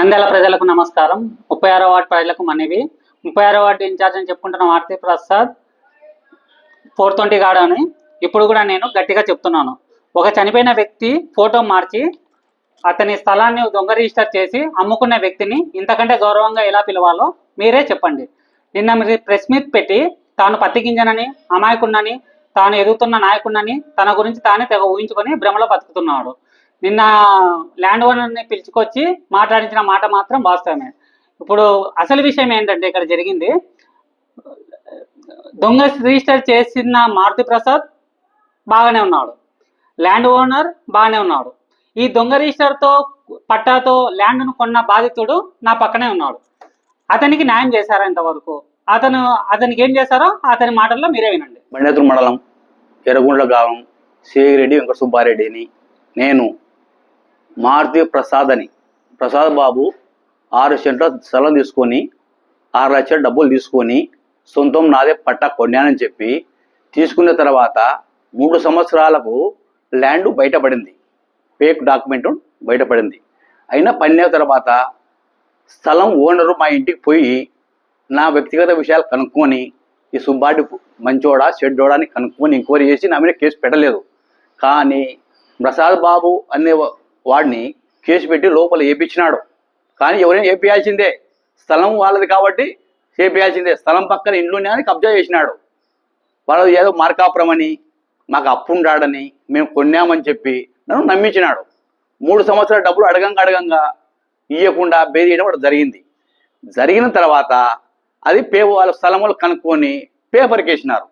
నంద్యాల ప్రజలకు నమస్కారం. ముప్పై ఆరో వార్డు ప్రజలకు మనవి. ముప్పై ఆరో వార్డు ఇన్ఛార్జ్ అని చెప్పుకుంటున్న ఆర్తి ప్రసాద్ ఫోర్ ట్వంటీ గాడు అని. ఇప్పుడు కూడా నేను గట్టిగా చెప్తున్నాను. ఒక చనిపోయిన వ్యక్తి ఫోటో మార్చి అతని స్థలాన్ని దొంగ రిజిస్టర్ చేసి అమ్ముకున్న వ్యక్తిని ఇంతకంటే గౌరవంగా ఎలా పిలవాలో మీరే చెప్పండి. నిన్న మీరు ప్రెస్ మీట్ పెట్టి తాను పత్తి గింజనని అమాయకున్నని తాను ఎదుగుతున్న నాయకున్నని తన గురించి తానే తెగ ఊహించుకొని భ్రమలో బతుకుతున్నాడు. నిన్న ల్యాండ్ ఓనర్ని పిలుచుకొచ్చి మాట్లాడించిన మాట మాత్రం వాస్తవమే. ఇప్పుడు అసలు విషయం ఏంటంటే ఇక్కడ జరిగింది. దొంగ రిజిస్టర్ చేసిన మారుతి ప్రసాద్ బాగానే ఉన్నాడు. ల్యాండ్ ఓనర్ బాగానే ఉన్నాడు. ఈ దొంగ రిజిస్టర్తో పట్టాతో ల్యాండ్ను కొన్న బాధితుడు నా పక్కనే ఉన్నాడు. అతనికి న్యాయం చేశారా ఇంతవరకు? అతను అతనికి ఏం చేశారో అతని మాటల్లో మీరే వినండి. బండేతుల మండలం ఎర్రగుండ్ల గ్రామం సిరెడ్డి వెంకట సుబ్బారెడ్డిని నేను మారుతి ప్రసాద్ అని. ప్రసాద్ బాబు ఆరు సెంట్ల స్థలం తీసుకొని ఆరు లక్షల డబ్బులు తీసుకొని సొంతం నాదే పట్టా కొన్నానని చెప్పి తీసుకున్న తర్వాత మూడు సంవత్సరాలకు ల్యాండ్ బయటపడింది. ఫేక్ డాక్యుమెంట్ బయటపడింది. అయినా పని తర్వాత స్థలం ఓనరు మా ఇంటికి పోయి నా వ్యక్తిగత విషయాలు కనుక్కొని ఈ సుబ్బాడి మంచోడా చెడ్డోడా అని కనుక్కొని ఎంక్వైరీ చేసి నా మీద కేసు పెట్టలేదు. కానీ ప్రసాద్ బాబు అనే వాడిని కేసు పెట్టి లోపల వేయించినాడు కానీ ఎవరైనా వేపియాల్సిందే స్థలం వాళ్ళది కాబట్టి చేపియాల్సిందే స్థలం పక్కన ఇండ్లునే అని కబ్జా చేసినాడు. వాళ్ళు ఏదో మార్కాపురం అని మాకు అప్పు ఉండాడని మేము కొన్నామని చెప్పి నన్ను నమ్మించినాడు. మూడు సంవత్సరాల డబ్బులు అడగంగా అడగంగా ఇవ్వకుండా బేదీయడం కూడా జరిగింది. జరిగిన తర్వాత అది పే వాళ్ళ స్థలములు కనుక్కొని పేపర్కి వేసినారు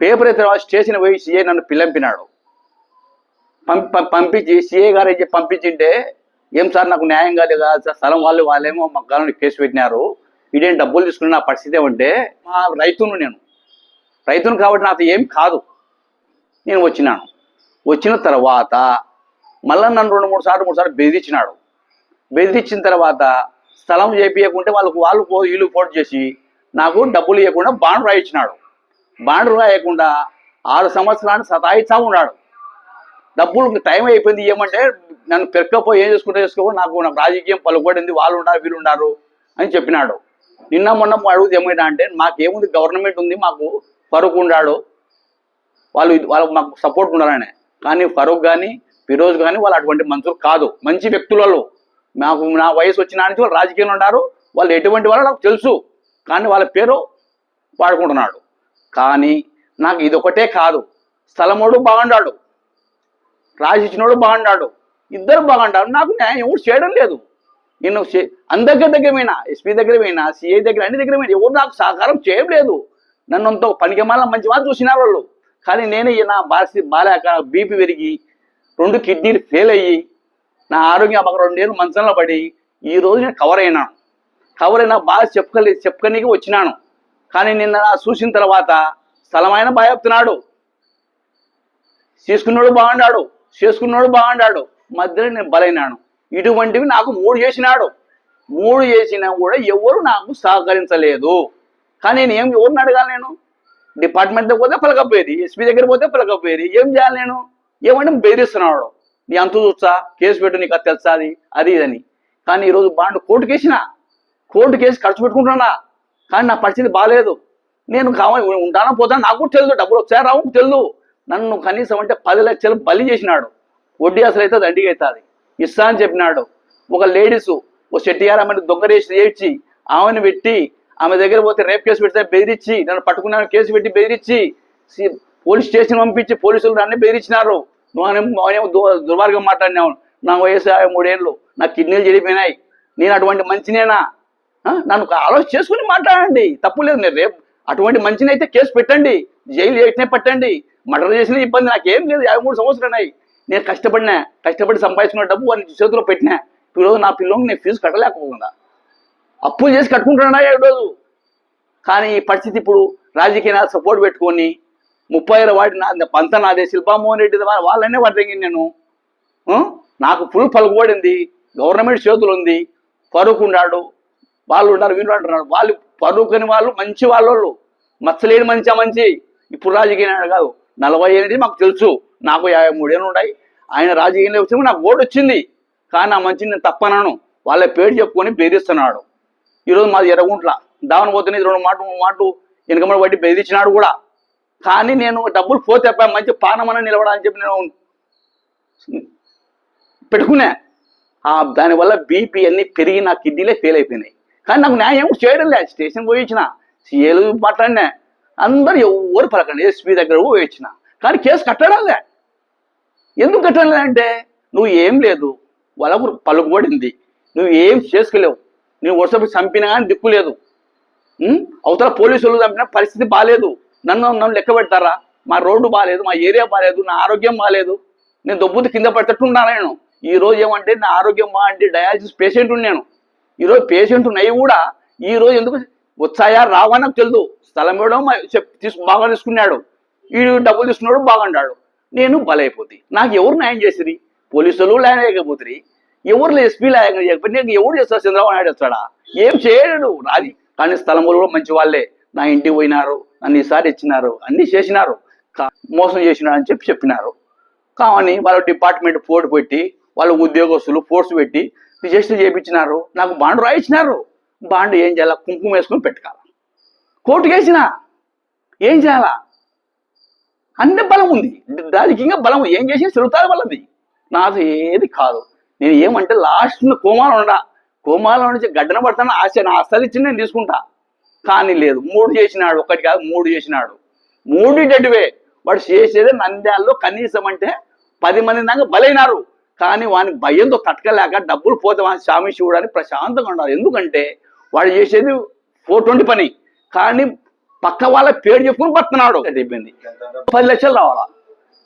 పేపర్ తర్వాత స్టేషన్ పోయి సీఏ నన్ను పిలంపినాడు పంపించి సిఏ గారు ఏం పంపించింటే ఏం సార్ నాకు న్యాయం కాదు కదా సార్ స్థలం వాళ్ళు వాళ్ళేమో మా కాలంలో కేసు పెట్టినారు ఇదేం డబ్బులు తీసుకున్న నా పరిస్థితి ఏమంటే మా రైతును నేను. రైతును కాబట్టి నాకు ఏం కాదు. నేను వచ్చినాను. వచ్చిన తర్వాత మళ్ళీ నన్ను రెండు మూడు సార్లు మూడు సార్లు బెదిరించినాడు. బెదిరించిన తర్వాత స్థలం చేపించకుంటే వాళ్ళకు వాళ్ళు వీళ్ళు పోటు చేసి నాకు డబ్బులు ఇవ్వకుండా బాండ్ రాయించినాడు బాండ్ రాయకుండా ఆరు సంవత్సరాలు సతాయిస్తా ఉన్నాడు. డబ్బులు టైం అయిపోయింది ఏమంటే నన్ను పెరక్కపోయి ఏం చేసుకుంటే చేసుకో నాకు నాకు రాజకీయం పలుకుబడింది వాళ్ళు ఉన్నారు వీళ్ళు ఉన్నారు అని చెప్పినాడు. నిన్న మొన్న అడుగుతుంది ఏమైనా అంటే మాకేముంది గవర్నమెంట్ ఉంది మాకు ఫరూక్ ఉన్నాడు వాళ్ళు వాళ్ళకు మాకు సపోర్ట్ ఉండాలనే కానీ ఫరూక్ కానీ ఫిరోజ్ కానీ వాళ్ళు అటువంటి మనుషులు కాదు. మంచి వ్యక్తులలో. నాకు నా వయసు వచ్చిన నుంచి వాళ్ళు రాజకీయంలో ఉన్నారు వాళ్ళు ఎటువంటి వాళ్ళు నాకు తెలుసు. కానీ వాళ్ళ పేరు వాడుకుంటున్నాడు. కానీ నాకు ఇదొకటే కాదు. స్థలముడు బాగుండాడు రాసిచ్చినోడు బాగున్నాడు ఇద్దరు బాగుంటారు నాకు న్యాయం ఎవరు చేయడం లేదు. నేను అందరి దగ్గర దగ్గర పోయినా ఎస్పీ దగ్గర పోయినా సిఐ దగ్గర అన్ని దగ్గర పోయినా ఎవరు నాకు సహకారం చేయలేదు నన్ను అంత పనికి మళ్ళీ మంచి వాళ్ళు చూసినారు వాళ్ళు. కానీ నేను నా బాసి బాలేక బీపీ పెరిగి రెండు కిడ్నీలు ఫెయిల్ అయ్యి నా ఆరోగ్యం రెండు రెండేళ్ళు మంచంలో పడి ఈ రోజు నేను కవర్ అయినాను కవర్ అయినా బాగా చెప్పుకలే చెప్పుకనికి వచ్చినాను. కానీ నిన్న చూసిన తర్వాత స్థలమైన భయపుతున్నాడు తీసుకున్నాడు బాగున్నాడు చేసుకున్నాడు బాగున్నాడు. మధ్యలో నేను బలైనాను. ఇటువంటివి నాకు మూడు చేసినాడు. మూడు చేసినా కూడా ఎవరు నాకు సహకరించలేదు. కానీ నేను ఏం ఎవరిని అడగాలి నేను? డిపార్ట్మెంట్ దగ్గర పోతే పలకపోయేది ఎస్పీ దగ్గర పోతే పలకపోయేది. ఏం చేయాలి నేను? ఏమంటే బెదిరిస్తున్నాడు? నీ అంత చూస్తా కేసు పెట్టు నీకు అది తెలుసా అది అది ఇదని. కానీ ఈరోజు బాండ్ కోర్టు కేసిన? కోర్టు కేసు ఖర్చు పెట్టుకుంటున్నా కానీ నా పరిస్థితి బాగాలేదు నేను కావాలి ఉంటానో పోతాను? నాకు కూడా తెలియదు డబ్బులు వచ్చారా రావు తెలియదు నన్ను కనీసం అంటే పది లక్షలు బలి చేసినాడు. వడ్డీ అసలు అయితే దండిగా అవుతుంది ఇస్తా అని చెప్పినాడు. ఒక లేడీస్ ఓ చెట్టియార్ ఆమెను దొంగరేసి చేర్చి ఆమెను పెట్టి ఆమె దగ్గర పోతే రేప్ కేసు పెడితే బెదిరించి నన్ను పట్టుకున్నాను కేసు పెట్టి బెదిరించి పోలీస్ స్టేషన్ పంపించి పోలీసులు నన్ను బెదిరించినారు. నువ్వు దు- దుర్మార్గం మాట్లాడినావు. నా వయసు మూడేళ్ళు నా కిడ్నీలు చెడిపోయినాయి. నేను అటువంటి మంచినేనా? నన్ను ఒక ఆలోచన చేసుకుని మాట్లాడండి. తప్పు లేదు. నేను రేపు అటువంటి మంచిని అయితే కేసు పెట్టండి. జైలు చేసినా పట్టండి. మర్డర్ చేసిన ఇబ్బంది నాకేం లేదు. యాభై మూడు సంవత్సరాలు ఉన్నాయి నేను కష్టపడినా కష్టపడి సంపాదించుకున్న డబ్బు వారి చేతిలో పెట్టినా ఈరోజు నా పిల్లలకి నేను ఫీజు కట్టలేకపోకుండా అప్పులు చేసి కట్టుకుంటున్నా ఈరోజు? కానీ ఈ పరిస్థితి ఇప్పుడు రాజకీయ సపోర్ట్ పెట్టుకొని ముప్పై ఏళ్ళ వాడి నా పంత నాదే శిల్పామోహన్ రెడ్డి వాళ్ళనే వాటి నేను. నాకు ఫుల్ పలుకుబడింది గవర్నమెంట్ చేతులు ఉంది. ఫరూక్ ఉన్నాడు వాళ్ళు ఉన్నారు వీళ్ళు అంటున్నాడు వాళ్ళు ఫరూక్ అని వాళ్ళు మంచి వాళ్ళు మచ్చలేని మంచి మంచి. ఇప్పుడు రాజకీయ నాయుడు కాదు. నలభై ఎనిమిది మాకు తెలుసు. నాకు యాభై మూడేళ్ళు ఉన్నాయి. ఆయన రాజకీయంలో వచ్చినప్పుడు నాకు ఓటు వచ్చింది. కానీ ఆ మంచిని నేను తప్పనను. వాళ్ళ పేరు చెప్పుకొని బెదిరిస్తున్నాడు. ఈరోజు మాది ఎర్రగుంట్ల. దావన పోతున్నది రెండు మాట మూడు మాటలు వెనకమని బట్టి బెదిరించినాడు కూడా. కానీ నేను డబ్బులు పోతే మంచి పానమని నిలబడాలని చెప్పి నేను పెట్టుకున్నా ఆ దానివల్ల బీపీ అన్ని పెరిగి నా కిడ్నీలే ఫెయిల్ అయిపోయినాయి. కానీ నాకు న్యాయం చేయడం లేదు. స్టేషన్ పోయి ఇచ్చిన. సీఏలు మాట్లాడినా. అందరు ఎవరు పలకండి. ఎస్పీ దగ్గర పోయి ఇచ్చిన కానీ కేసు కట్టడాలే. ఎందుకు కట్టడం అంటే నువ్వు ఏం లేదు. వలకు పలుకుబడింది. నువ్వు ఏం చేసుకోలేవు నువ్వు వరుసపై చంపినా కానీ దిక్కు లేదు. అవతల పోలీసులు చంపిన పరిస్థితి బాగాలేదు నన్ను నన్ను లెక్క పెడతారా? మా రోడ్డు బాగాలేదు మా ఏరియా బాగాలేదు నా ఆరోగ్యం బాగాలేదు నేను దొబ్బుతు కింద పడేటట్టున్నాను నేను ఈ రోజు ఏమంటే నా ఆరోగ్యం బా అంటే డయాలసిస్ పేషెంట్ నేను ఈరోజు పేషెంట్ నయ్యి కూడా ఈ రోజు ఎందుకు వచ్చాయా రావా నాకు స్థలం ఇవ్వడం చెప్ తీసుకు బాగా తీసుకున్నాడు. వీడు డబ్బులు తీసుకున్నాడు బాగుంటాడు నేను బలైపోతుంది నాకు ఎవరు న్యాయం చేసిరి? పోలీసులు న్యాయం చేయకపోతుంది ఎవరు ఎస్పీ న్యాయం చేయకపోతే నేను ఎవరు చేస్తారు చంద్రబాబు నాయుడు వస్తాడా? ఏం చేయడు. రాది కానీ స్థలములు కూడా మంచి వాళ్ళే. నా ఇంటికి పోయినారు నన్ను ఈసారి ఇచ్చినారు అన్ని చేసినారు. మోసం చేసినారు అని చెప్పి చెప్పినారు. కావని వాళ్ళ డిపార్ట్మెంట్ పోటీ పెట్టి వాళ్ళ ఉద్యోగస్తులు ఫోర్స్ పెట్టి రిజిస్టర్ చేయించినారు నాకు బాండ్ రాయించినారు బాండ్ ఏం చేయాలా? కుంకుమ వేసుకొని పెట్టుకోవాలి? కోర్టుకేసిన ఏం చేయాలా? అన్ని బలం ఉంది. దానికి ఇంకా బలం ఏం చేసి తిరుగుతారు వాళ్ళది. నాది ఏది కాదు. నేను ఏమంటే లాస్ట్ కోమాలో ఉండా. కోమాలో నుంచి గడ్డన పడతాను. ఆశ నా అసలు ఇచ్చి నేను తీసుకుంటా. కానీ లేదు. మూడు చేసినాడు. ఒకటి కాదు మూడు చేసినాడు. మూడు డెడ్వే వాడు చేసేది నంద్యాల్లో కనీసం అంటే పది మంది దాకా బలైనారు. కానీ వాని భయంతో తట్టకలేక డబ్బులు పోతే వాని స్వామి శివుడు అని ప్రశాంతంగా ఉన్నారు. ఎందుకంటే వాడు చేసేది ఫోర్ ట్వంటీ పని. కానీ పక్క వాళ్ళ పేరు చెప్పుకుని పడుతున్నాడు అయిపోయింది పది లక్షలు రావాలా?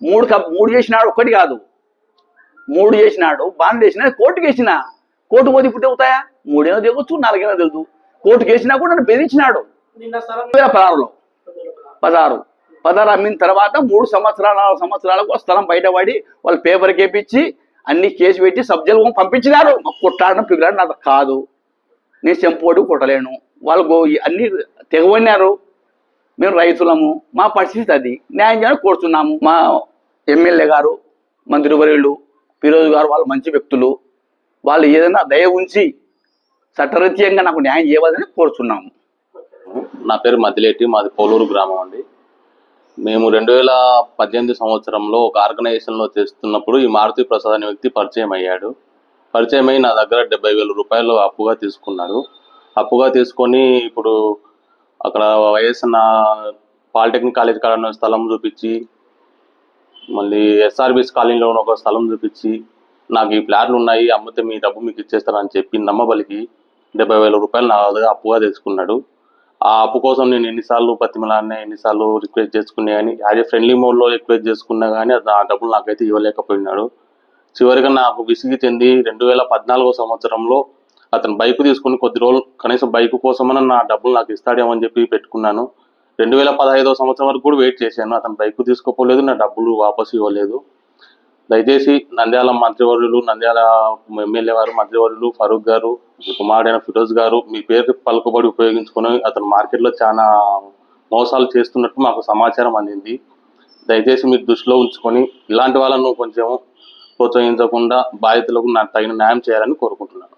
మూడు మూడు చేసినాడు ఒకటి కాదు. మూడు చేసినాడు బాండ్ వేసినా కోర్టుకి వేసిన. కోర్టు పోతే ఇప్పుడు అవుతాయా మూడేనో దిగొచ్చు నాలుగేనో తెలుసు కోర్టుకి వేసినా కూడా నన్ను బెదిరించినాడు. వేల పదహారులో. పదహారు. పదహారు అమ్మిన తర్వాత మూడు సంవత్సరాల నాలుగు సంవత్సరాలకు స్థలం బయటపడి వాళ్ళు పేపర్ కేపించి అన్ని కేసు పెట్టి సబ్జెక్టు పంపించినారు. మాకు కొట్టాడడం పిగిలాడు నాకు కాదు. నేను చెంపోడు కొట్టలేను వాళ్ళు అన్ని తెగబడినారు మేము రైతులము. మా పరిస్థితి అది. న్యాయం చేయడం కోరుతున్నాము. మా ఎమ్మెల్యే గారు మంత్రివర్యులు ఫిరోజ్ గారు వాళ్ళు మంచి వ్యక్తులు. వాళ్ళు ఏదైనా దయ ఉంచి చట్టరీత్యంగా నాకు న్యాయం చేయవలని కోరుతున్నాము. నా పేరు మదిలేటి మాది పోలూరు గ్రామం అండి. మేము రెండు వేల పద్దెనిమిది సంవత్సరంలో ఒక ఆర్గనైజేషన్లో చేస్తున్నప్పుడు ఈ మారుతి ప్రసాద్ అనే వ్యక్తి పరిచయం అయ్యాడు. పరిచయమై నా దగ్గర డెబ్బై వేల రూపాయలు అప్పుగా తీసుకున్నాడు. అప్పుగా తీసుకొని ఇప్పుడు అక్కడ వైఎస్ఎన్ పాలిటెక్నిక్ కాలేజ్ కాడ ఉన్న స్థలం చూపించి మళ్ళీ ఎస్ఆర్బిఎస్ కాలనీలో ఉన్న ఒక స్థలం చూపించి నాకు ఈ ప్లాన్లు ఉన్నాయి అమ్మితే మీ డబ్బు మీకు ఇచ్చేస్తానని చెప్పి నమ్మబలికి డెబ్బై వేల రూపాయలు నా దగ్గర అప్పుగా తీసుకున్నాడు. ఆ అప్పు కోసం నేను ఎన్నిసార్లు బతిమలాడినా ఎన్నిసార్లు రిక్వెస్ట్ చేసుకున్నా కానీ యాజ్ ఏ ఫ్రెండ్లీ మోడ్లో రిక్వెస్ట్ చేసుకున్నా కానీ అది ఆ డబ్బులు నాకైతే ఇవ్వలేకపోయినాడు. చివరిగా నాకు విసిగి చెంది రెండు వేల పద్నాలుగో సంవత్సరంలో అతను బైక్ తీసుకుని కొద్ది రోజులు కనీసం బైక్ కోసమని నా డబ్బులు నాకు ఇస్తాడేమో అని చెప్పి పెట్టుకున్నాను. రెండు వేల పదహైదో సంవత్సరం వరకు కూడా వెయిట్ చేశాను. అతను బైక్ తీసుకోపోలేదు నా డబ్బులు వాపసు ఇవ్వలేదు. దయచేసి నంద్యాల మంత్రివర్యులు నంద్యాల ఎమ్మెల్యే గారు మంత్రివర్యులు ఫరూక్ గారు కుమారుడైన ఫిరోజ్ గారు మీ పేరు పలుకుబడి ఉపయోగించుకొని అతను మార్కెట్లో చాలా మోసాలు చేస్తున్నట్టు మాకు సమాచారం అందింది. దయచేసి మీరు దృష్టిలో ఉంచుకొని ఇలాంటి వాళ్ళను కొంచెం ప్రోత్సహించకుండా బాధితులకు తగిన న్యాయం చేయాలని కోరుకుంటున్నాను.